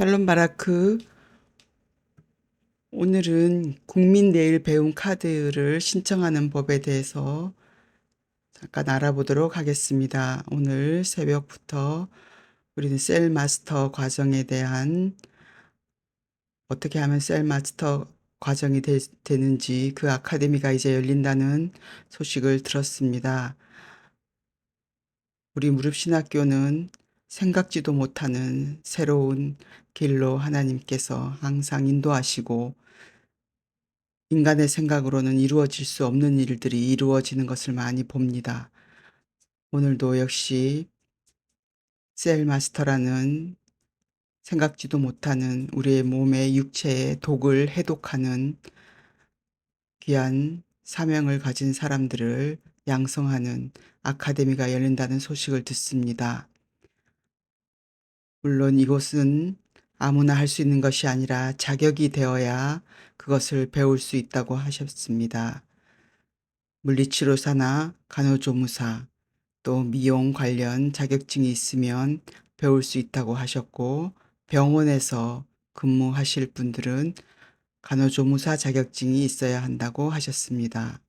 샬롬 바라크. 오늘은 국민 내일 배움 카드를 신청하는 법에 대해서 잠깐 알아보도록 하겠습니다. 오늘 새벽부터 우리는 셀 마스터 과정에 대한 어떻게 하면 셀 마스터 과정이 되, 되는지 그 아카데미가 이제 열린다는 소식을 들었습니다. 우리 무릎신학교는 생각지도 못하는 새로운 길로 하나님께서 항상 인도하시고 인간의 생각으로는 이루어질 수 없는 일들이 이루어지는 것을 많이 봅니다. 오늘도 역시 셀 마스터라는 생각지도 못하는 우리의 몸의 육체의 독을 해독하는 귀한 사명을 가진 사람들을 양성하는 아카데미가 열린다는 소식을 듣습니다. 물론 이곳은 아무나 할 수 있는 것이 아니라 자격이 되어야 그것을 배울 수 있다고 하셨습니다. 물리치료사나 간호조무사 또 미용 관련 자격증이 있으면 배울 수 있다고 하셨고 병원에서 근무하실 분들은 간호조무사 자격증이 있어야 한다고 하셨습니다.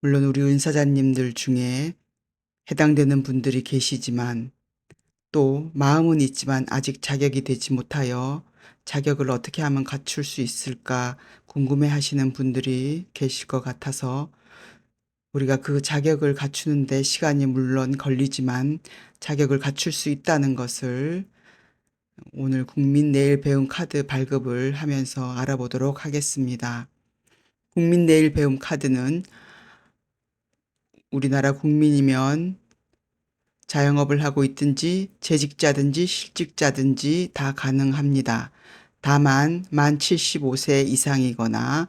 물론 우리 은사자님들 중에 해당되는 분들이 계시지만 또 마음은 있지만 아직 자격이 되지 못하여 자격을 어떻게 하면 갖출 수 있을까 궁금해 하시는 분들이 계실 것 같아서 우리가 그 자격을 갖추는데 시간이 물론 걸리지만 자격을 갖출 수 있다는 것을 오늘 국민 내일 배움 카드 발급을 하면서 알아보도록 하겠습니다. 국민 내일 배움 카드는 우리나라 국민이면 자영업을 하고 있든지 재직자든지 실직자든지 다 가능합니다. 다만 만 75세 이상이거나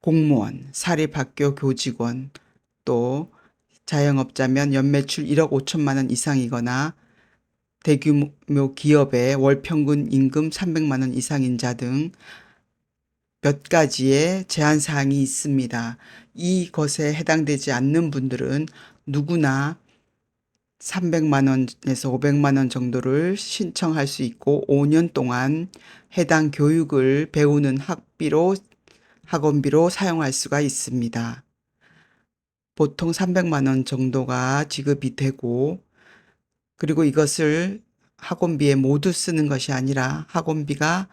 공무원, 사립학교 교직원, 또 자영업자면 연매출 1억 5천만 원 이상이거나 대규모 기업의 월 평균 임금 300만 원 이상인 자 등 몇 가지의 제한 사항이 있습니다. 이것에 해당되지 않는 분들은 누구나 300만 원에서 500만 원 정도를 신청할 수 있고 5년 동안 해당 교육을 배우는 학비로 학원비로 사용할 수가 있습니다. 보통 300만 원 정도가 지급이 되고 그리고 이것을 학원비에 모두 쓰는 것이 아니라 학원비가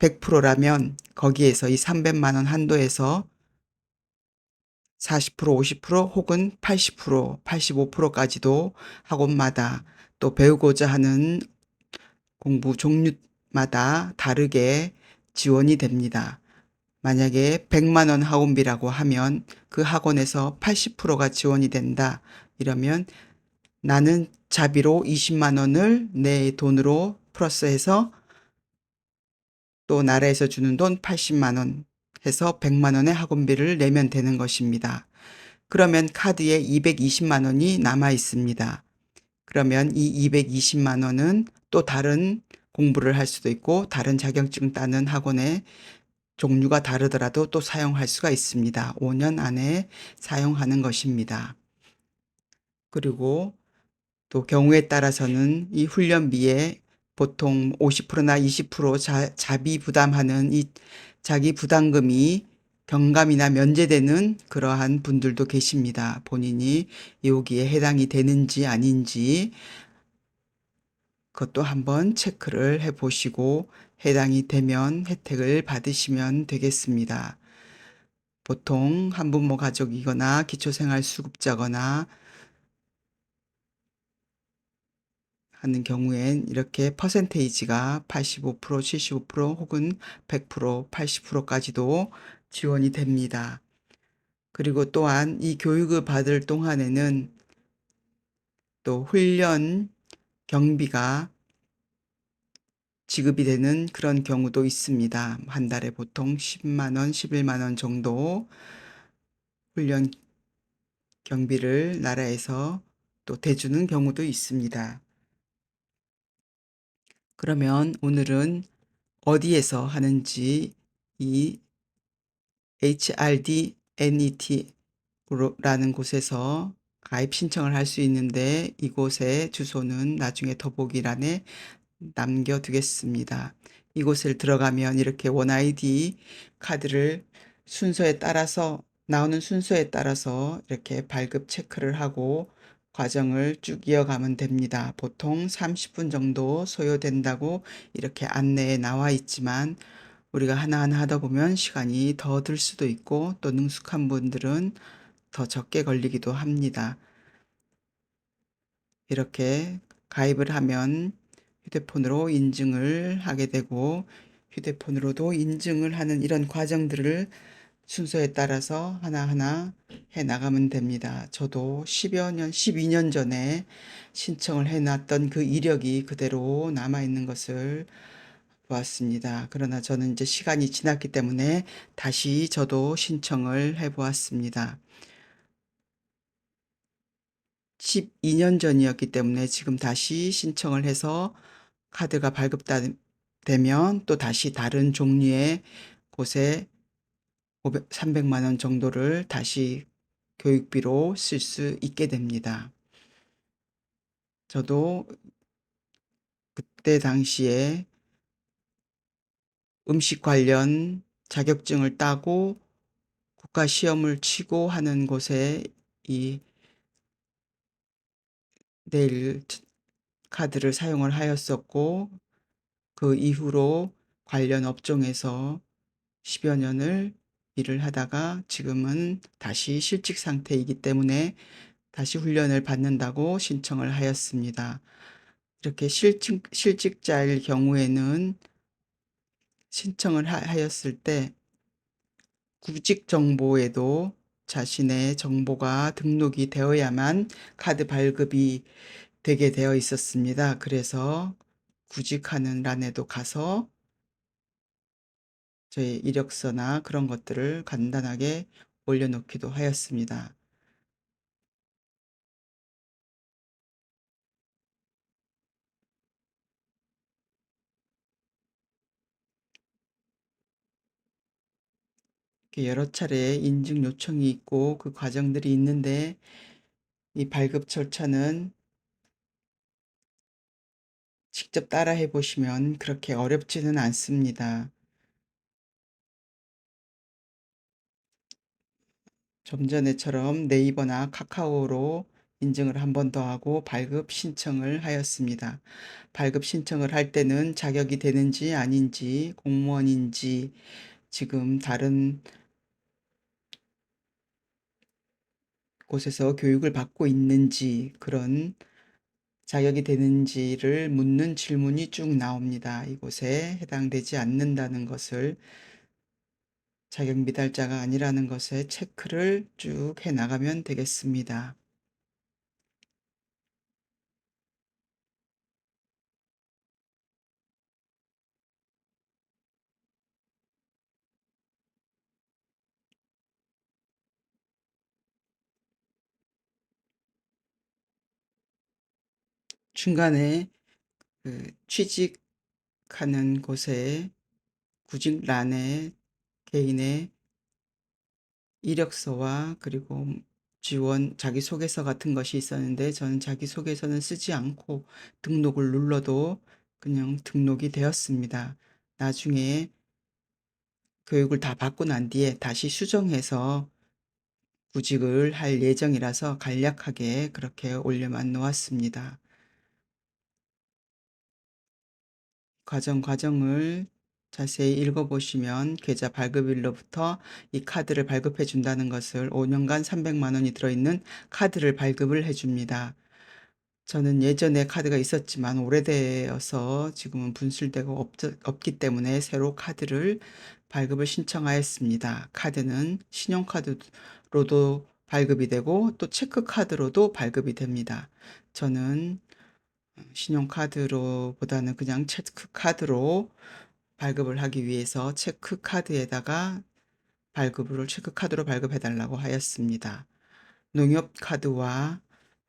100%라면 거기에서 이 300만 원 한도에서 40%, 50% 혹은 80%, 85%까지도 학원마다 또 배우고자 하는 공부 종류마다 다르게 지원이 됩니다. 만약에 100만 원 학원비라고 하면 그 학원에서 80%가 지원이 된다. 이러면 나는 자비로 20만 원을 내 돈으로 플러스해서 또 나라에서 주는 돈 80만 원 해서 100만 원의 학원비를 내면 되는 것입니다. 그러면 카드에 220만 원이 남아 있습니다. 그러면 이 220만 원은 또 다른 공부를 할 수도 있고 다른 자격증 따는 학원에 종류가 다르더라도 또 사용할 수가 있습니다. 5년 안에 사용하는 것입니다. 그리고 또 경우에 따라서는 이 훈련비에 보통 50%나 20% 자, 자비 부담하는 이 자기 부담금이 경감이나 면제되는 그러한 분들도 계십니다. 본인이 여기에 해당이 되는지 아닌지 그것도 한번 체크를 해 보시고 해당이 되면 혜택을 받으시면 되겠습니다. 보통 한부모 가족이거나 기초생활수급자거나 하는 경우엔 이렇게 퍼센테이지가 85%, 75% 혹은 100%, 80%까지도 지원이 됩니다. 그리고 또한 이 교육을 받을 동안에는 또 훈련 경비가 지급이 되는 그런 경우도 있습니다. 한 달에 보통 10만 원, 11만 원 정도 훈련 경비를 나라에서 또 대주는 경우도 있습니다. 그러면 오늘은 어디에서 하는지 이 HRD NET라는 곳에서 가입 신청을 할 수 있는데 이곳의 주소는 나중에 더보기란에 남겨두겠습니다. 이곳을 들어가면 이렇게 원아이디 카드를 순서에 따라서 나오는 순서에 따라서 이렇게 발급 체크를 하고 과정을 쭉 이어가면 됩니다. 보통 30분 정도 소요된다고 이렇게 안내에 나와 있지만 우리가 하나하나 하다 보면 시간이 더 들 수도 있고 또 능숙한 분들은 더 적게 걸리기도 합니다. 이렇게 가입을 하면 휴대폰으로 인증을 하게 되고 휴대폰으로도 인증을 하는 이런 과정들을 순서에 따라서 하나하나 해 나가면 됩니다. 저도 10여 년, 12년 전에 신청을 해 놨던 그 이력이 그대로 남아 있는 것을 보았습니다. 그러나 저는 이제 시간이 지났기 때문에 다시 저도 신청을 해 보았습니다. 12년 전이었기 때문에 지금 다시 신청을 해서 카드가 발급되면 또 다시 다른 종류의 곳에 500, 300만 원 정도를 다시 교육비로 쓸 수 있게 됩니다. 저도 그때 당시에 음식 관련 자격증을 따고 국가 시험을 치고 하는 곳에 이 네일 카드를 사용을 하였었고 그 이후로 관련 업종에서 10여 년을 일을 하다가 지금은 다시 실직 상태이기 때문에 다시 훈련을 받는다고 신청을 하였습니다. 이렇게 실직, 실직자일 경우에는 신청을 하였을 때 구직 정보에도 자신의 정보가 등록이 되어야만 카드 발급이 되게 되어 있었습니다. 그래서 구직하는 란에도 가서 저희 이력서나 그런 것들을 간단하게 올려놓기도 하였습니다. 여러 차례 인증 요청이 있고 그 과정들이 있는데 이 발급 절차는 직접 따라해 보시면 그렇게 어렵지는 않습니다. 좀 전에처럼 네이버나 카카오로 인증을 한 번 더 하고 발급 신청을 하였습니다. 발급 신청을 할 때는 자격이 되는지 아닌지 공무원인지 지금 다른 곳에서 교육을 받고 있는지 그런 자격이 되는지를 묻는 질문이 쭉 나옵니다. 이곳에 해당되지 않는다는 것을 자격 미달자가 아니라는 것에 체크를 쭉 해 나가면 되겠습니다. 중간에 그 취직하는 곳에 구직란에 개인의 이력서와 그리고 지원 자기소개서 같은 것이 있었는데 저는 자기소개서는 쓰지 않고 등록을 눌러도 그냥 등록이 되었습니다. 나중에 교육을 다 받고 난 뒤에 다시 수정해서 구직을 할 예정이라서 간략하게 그렇게 올려만 놓았습니다. 과정 과정을 자세히 읽어보시면 계좌 발급일로부터 이 카드를 발급해 준다는 것을 5년간 300만 원이 들어있는 카드를 발급을 해줍니다. 저는 예전에 카드가 있었지만 오래되어서 지금은 분실되고 없, 없기 때문에 새로 카드를 발급을 신청하였습니다. 카드는 신용카드로도 발급이 되고 또 체크카드로도 발급이 됩니다. 저는 신용카드로 보다는 그냥 체크카드로 발급을 하기 위해서 체크카드에다가 발급을 체크카드로 발급해 달라고 하였습니다. 농협카드와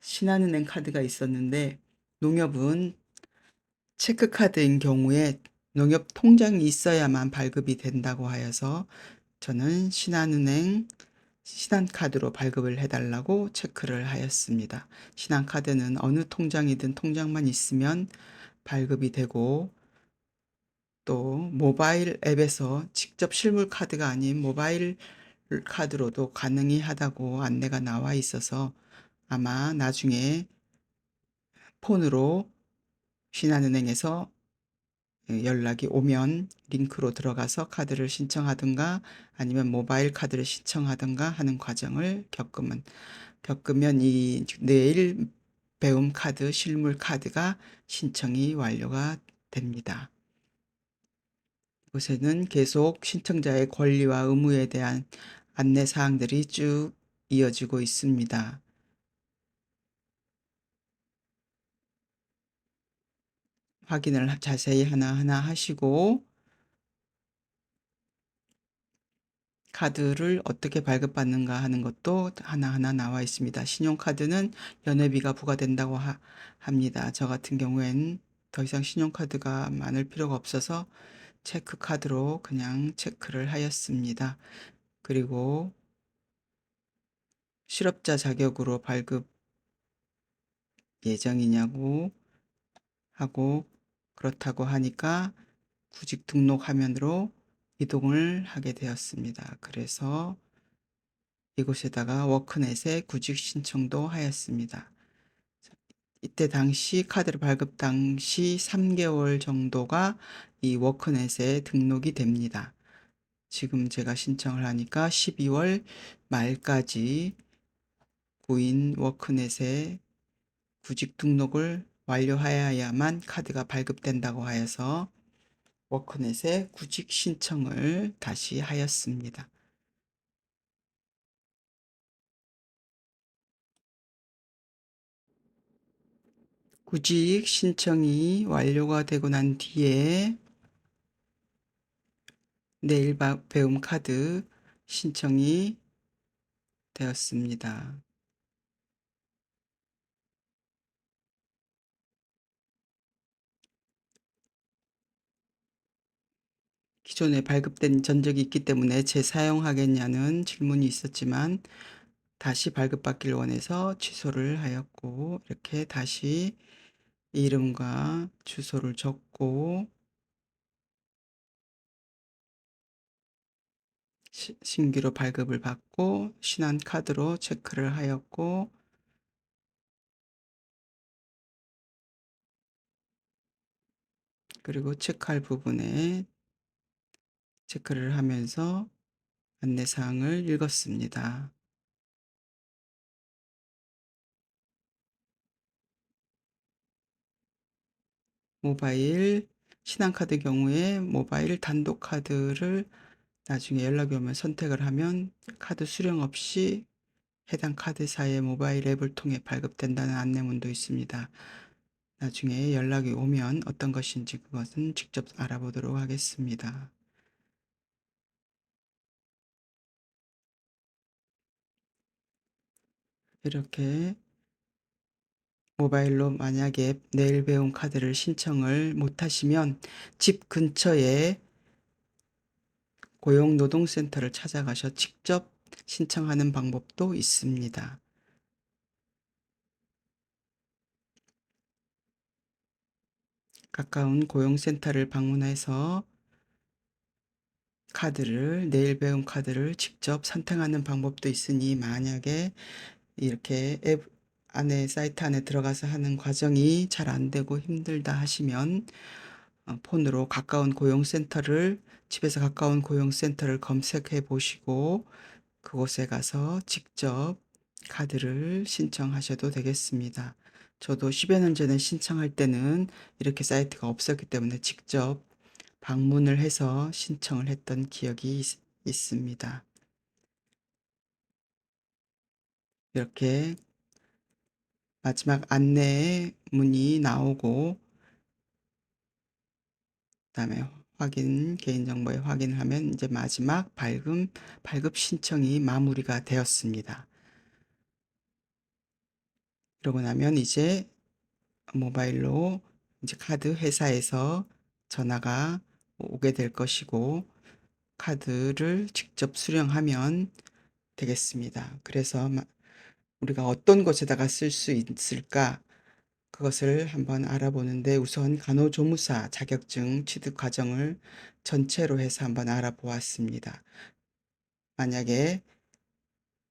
신한은행 카드가 있었는데 농협은 체크카드인 경우에 농협 통장이 있어야만 발급이 된다고 하여서 저는 신한은행 신한카드로 발급을 해달라고 체크를 하였습니다. 신한카드는 어느 통장이든 통장만 있으면 발급이 되고 또 모바일 앱에서 직접 실물 카드가 아닌 모바일 카드로도 가능이 하다고 안내가 나와 있어서 아마 나중에 폰으로 신한은행에서 연락이 오면 링크로 들어가서 카드를 신청하든가 아니면 모바일 카드를 신청하든가 하는 과정을 겪으면 겪으면 이 내일 배움 카드 실물 카드가 신청이 완료가 됩니다. 이곳에는 계속 신청자의 권리와 의무에 대한 안내 사항들이 쭉 이어지고 있습니다. 확인을 자세히 하나하나 하시고 카드를 어떻게 발급받는가 하는 것도 하나하나 나와 있습니다. 신용카드는 연회비가 부과된다고 하, 합니다. 저 같은 경우엔 더 이상 신용카드가 많을 필요가 없어서 체크카드로 그냥 체크를 하였습니다. 그리고 실업자 자격으로 발급 예정이냐고 하고 그렇다고 하니까 구직 등록 화면으로 이동을 하게 되었습니다. 그래서 이곳에다가 워크넷에 구직 신청도 하였습니다. 이때 당시 카드를 발급 당시 3개월 정도가 이 워크넷에 등록이 됩니다. 지금 제가 신청을 하니까 12월 말까지 구인 워크넷에 구직 등록을 완료하여야만 카드가 발급된다고 하여서 워크넷에 구직 신청을 다시 하였습니다. 구직 신청이 완료가 되고 난 뒤에 내일 배움 카드 신청이 되었습니다. 기존에 발급된 전적이 있기 때문에 재사용하겠냐는 질문이 있었지만 다시 발급받기를 원해서 취소를 하였고 이렇게 다시 이름과 주소를 적고 시, 신규로 발급을 받고 신한 카드로 체크를 하였고 그리고 체크할 부분에 체크를 하면서 안내사항을 읽었습니다. 모바일 신한카드 경우에 모바일 단독 카드를 나중에 연락이 오면 선택을 하면 카드 수령 없이 해당 카드사의 모바일 앱을 통해 발급된다는 안내문도 있습니다. 나중에 연락이 오면 어떤 것인지 그것은 직접 알아보도록 하겠습니다. 이렇게 모바일로 만약에 내일 배움 카드를 신청을 못하시면 집 근처에 고용노동센터를 찾아가셔 직접 신청하는 방법도 있습니다. 가까운 고용센터를 방문해서 카드를 내일 배움 카드를 직접 선택하는 방법도 있으니 만약에 이렇게 앱 안에 사이트 안에 들어가서 하는 과정이 잘 안 되고 힘들다 하시면 어, 폰으로 가까운 고용센터를 집에서 가까운 고용센터를 검색해 보시고 그곳에 가서 직접 카드를 신청하셔도 되겠습니다. 저도 10여 년 전에 신청할 때는 이렇게 사이트가 없었기 때문에 직접 방문을 해서 신청을 했던 기억이 있, 있습니다. 이렇게 마지막 안내 문이 나오고 그다음에 확인 개인정보에 확인하면 이제 마지막 발급 발급 신청이 마무리가 되었습니다. 그러고 나면 이제 모바일로 이제 카드 회사에서 전화가 오게 될 것이고 카드를 직접 수령하면 되겠습니다. 그래서 우리가 어떤 곳에다가 쓸 수 있을까 그것을 한번 알아보는데 우선 간호조무사 자격증 취득 과정을 전체로 해서 한번 알아보았습니다. 만약에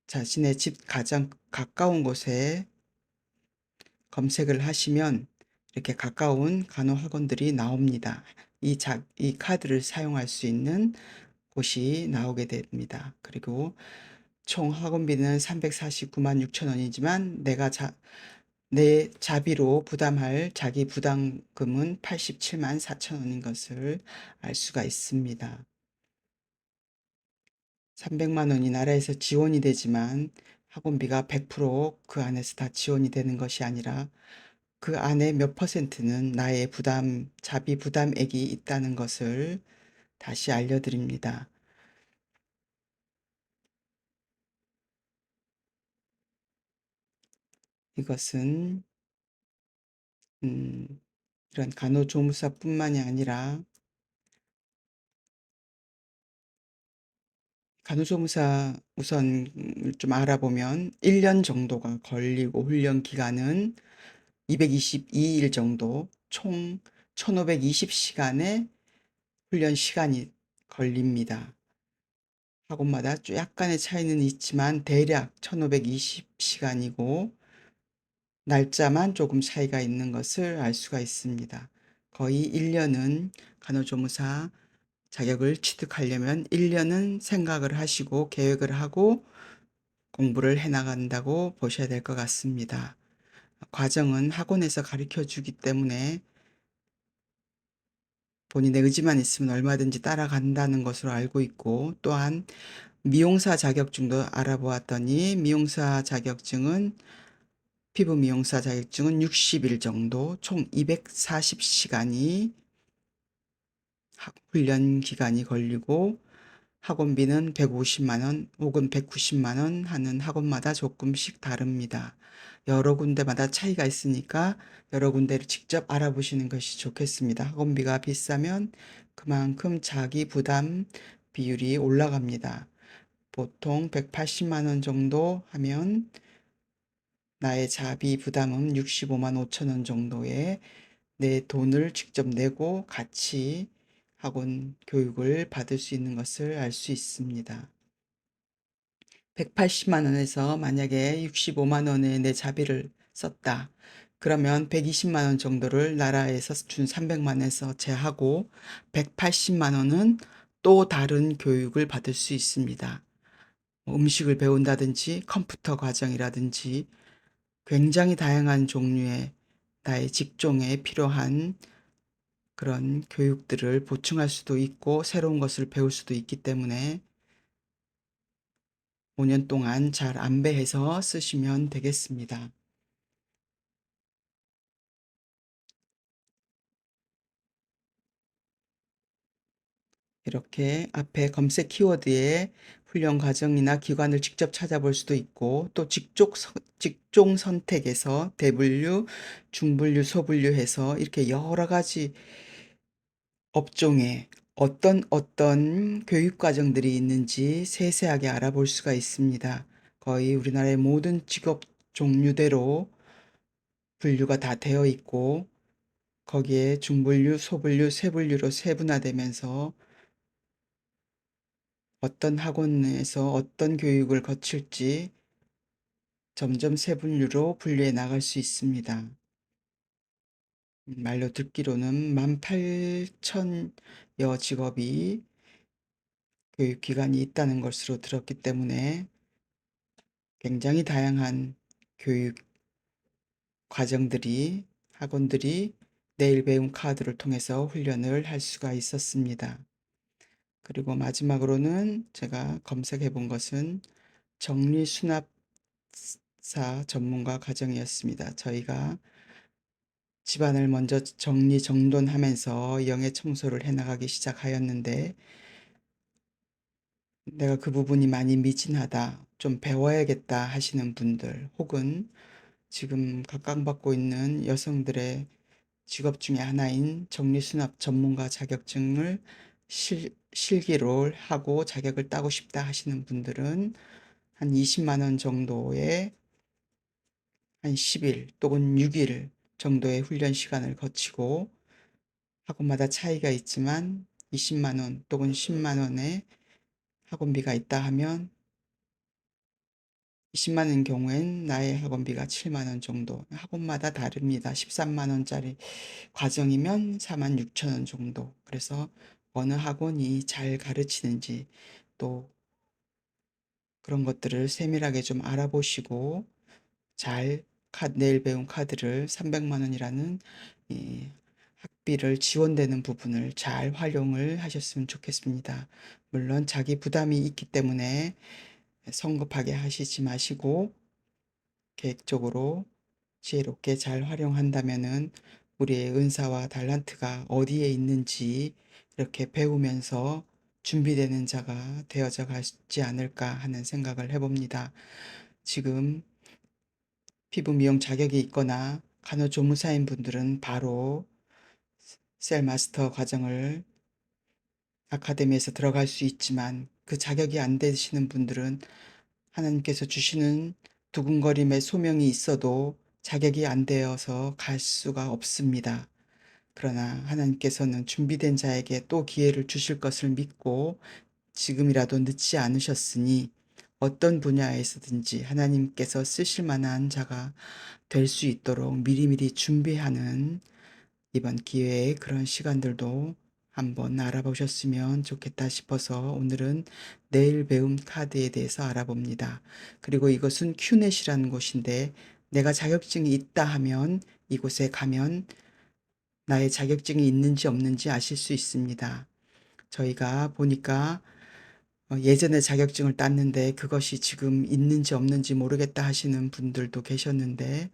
자신의 집 가장 가까운 곳에 검색을 하시면 이렇게 가까운 간호학원들이 나옵니다. 이, 자, 이 카드를 사용할 수 있는 곳이 나오게 됩니다. 그리고 총 학원비는 349만 6천 원이지만 내가 자, 내 자비로 부담할 자기 부담금은 87만 4천 원인 것을 알 수가 있습니다. 300만 원이 나라에서 지원이 되지만 학원비가 100%그 안에서 다 지원이 되는 것이 아니라 그 안에 몇 퍼센트는 나의 부담, 자비 부담액이 있다는 것을 다시 알려드립니다. 이것은 음, 이런 간호조무사뿐만이 아니라 간호조무사 우선 좀 알아보면 1년 정도가 걸리고 훈련 기간은 222일 정도 총 1520시간의 훈련 시간이 걸립니다. 학원마다 약간의 차이는 있지만 대략 1520시간이고 날짜만 조금 차이가 있는 것을 알 수가 있습니다. 거의 1년은 간호조무사 자격을 취득하려면 1년은 생각을 하시고 계획을 하고 공부를 해나간다고 보셔야 될 것 같습니다. 과정은 학원에서 가르쳐 주기 때문에 본인의 의지만 있으면 얼마든지 따라간다는 것으로 알고 있고 또한 미용사 자격증도 알아보았더니 미용사 자격증은 피부 미용사 자격증은 60일 정도 총 240시간이 훈련 기간이 걸리고 학원비는 150만 원 혹은 190만 원 하는 학원마다 조금씩 다릅니다. 여러 군데마다 차이가 있으니까 여러 군데를 직접 알아보시는 것이 좋겠습니다. 학원비가 비싸면 그만큼 자기 부담 비율이 올라갑니다. 보통 180만 원 정도 하면 나의 자비 부담은 65만 5천 원 정도의 내 돈을 직접 내고 같이 학원 교육을 받을 수 있는 것을 알 수 있습니다. 180만 원에서 만약에 65만 원의 내 자비를 썼다. 그러면 120만 원 정도를 나라에서 준 300만 원에서 제하고 180만 원은 또 다른 교육을 받을 수 있습니다. 뭐 음식을 배운다든지 컴퓨터 과정이라든지 굉장히 다양한 종류의 나의 직종에 필요한 그런 교육들을 보충할 수도 있고 새로운 것을 배울 수도 있기 때문에 5년 동안 잘 안배해서 쓰시면 되겠습니다. 이렇게 앞에 검색 키워드에 훈련 과정이나 기관을 직접 찾아볼 수도 있고 또 직종, 직종 선택에서 대분류, 중분류, 소분류 해서 이렇게 여러 가지 업종에 어떤 어떤 교육 과정들이 있는지 세세하게 알아볼 수가 있습니다. 거의 우리나라의 모든 직업 종류대로 분류가 다 되어 있고 거기에 중분류, 소분류, 세분류로 세분화되면서 어떤 학원에서 어떤 교육을 거칠지 점점 세 분류로 분류해 나갈 수 있습니다. 말로 듣기로는 18,000여 직업이 교육기관이 있다는 것으로 들었기 때문에 굉장히 다양한 교육 과정들이 학원들이 내일 배움 카드를 통해서 훈련을 할 수가 있었습니다. 그리고 마지막으로는 제가 검색해 본 것은 정리수납사 전문가 과정이었습니다. 저희가 집안을 먼저 정리 정돈하면서 영해 청소를 해나가기 시작하였는데 내가 그 부분이 많이 미진하다, 좀 배워야겠다 하시는 분들 혹은 지금 각광받고 있는 여성들의 직업 중에 하나인 정리수납 전문가 자격증을 실, 실기를 하고 자격을 따고 싶다 하시는 분들은 한 20만 원 정도의 한 10일 또는 6일 정도의 훈련 시간을 거치고 학원마다 차이가 있지만 20만 원 또는 10만 원의 학원비가 있다 하면 20만 원인 경우엔 나의 학원비가 7만 원 정도. 학원마다 다릅니다. 13만 원짜리 과정이면 4만 6천 원 정도. 그래서 어느 학원이 잘 가르치는지 또 그런 것들을 세밀하게 좀 알아보시고 잘 카, 내일 배운 카드를 300만 원이라는 이 학비를 지원되는 부분을 잘 활용을 하셨으면 좋겠습니다. 물론 자기 부담이 있기 때문에 성급하게 하시지 마시고 계획적으로 지혜롭게 잘 활용한다면은 우리의 은사와 달란트가 어디에 있는지 이렇게 배우면서 준비되는 자가 되어져 가지 않을까 하는 생각을 해봅니다. 지금 피부 미용 자격이 있거나 간호조무사인 분들은 바로 셀마스터 과정을 아카데미에서 들어갈 수 있지만 그 자격이 안 되시는 분들은 하나님께서 주시는 두근거림의 소명이 있어도 자격이 안 되어서 갈 수가 없습니다. 그러나 하나님께서는 준비된 자에게 또 기회를 주실 것을 믿고 지금이라도 늦지 않으셨으니 어떤 분야에서든지 하나님께서 쓰실 만한 자가 될 수 있도록 미리미리 준비하는 이번 기회에 그런 시간들도 한번 알아보셨으면 좋겠다 싶어서 오늘은 내일 배움 카드에 대해서 알아봅니다. 그리고 이것은 큐넷이라는 곳인데 내가 자격증이 있다 하면 이곳에 가면 나의 자격증이 있는지 없는지 아실 수 있습니다. 저희가 보니까 어, 예전에 자격증을 땄는데 그것이 지금 있는지 없는지 모르겠다 하시는 분들도 계셨는데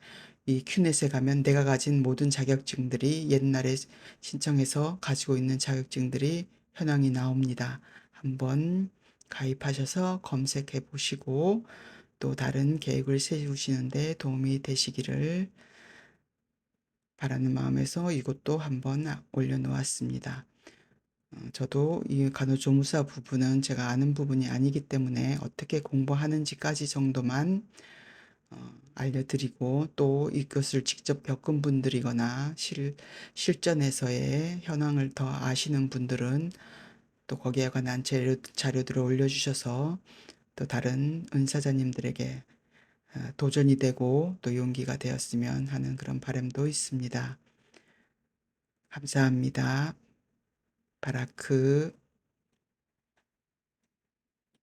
이 큐넷에 가면 내가 가진 모든 자격증들이 옛날에 신청해서 가지고 있는 자격증들이 현황이 나옵니다. 한번 가입하셔서 검색해 보시고 또 다른 계획을 세우시는데 도움이 되시기를 바라는 마음에서 이것도 한번 올려놓았습니다. 어, 저도 이 간호조무사 부분은 제가 아는 부분이 아니기 때문에 어떻게 공부하는지까지 정도만 어, 알려드리고 또 이것을 직접 겪은 분들이거나 실, 실전에서의 현황을 더 아시는 분들은 또 거기에 관한 자료, 자료들을 올려주셔서 또 다른 은사자님들에게 어, 도전이 되고 또 용기가 되었으면 하는 그런 바람도 있습니다. 감사합니다. 바라크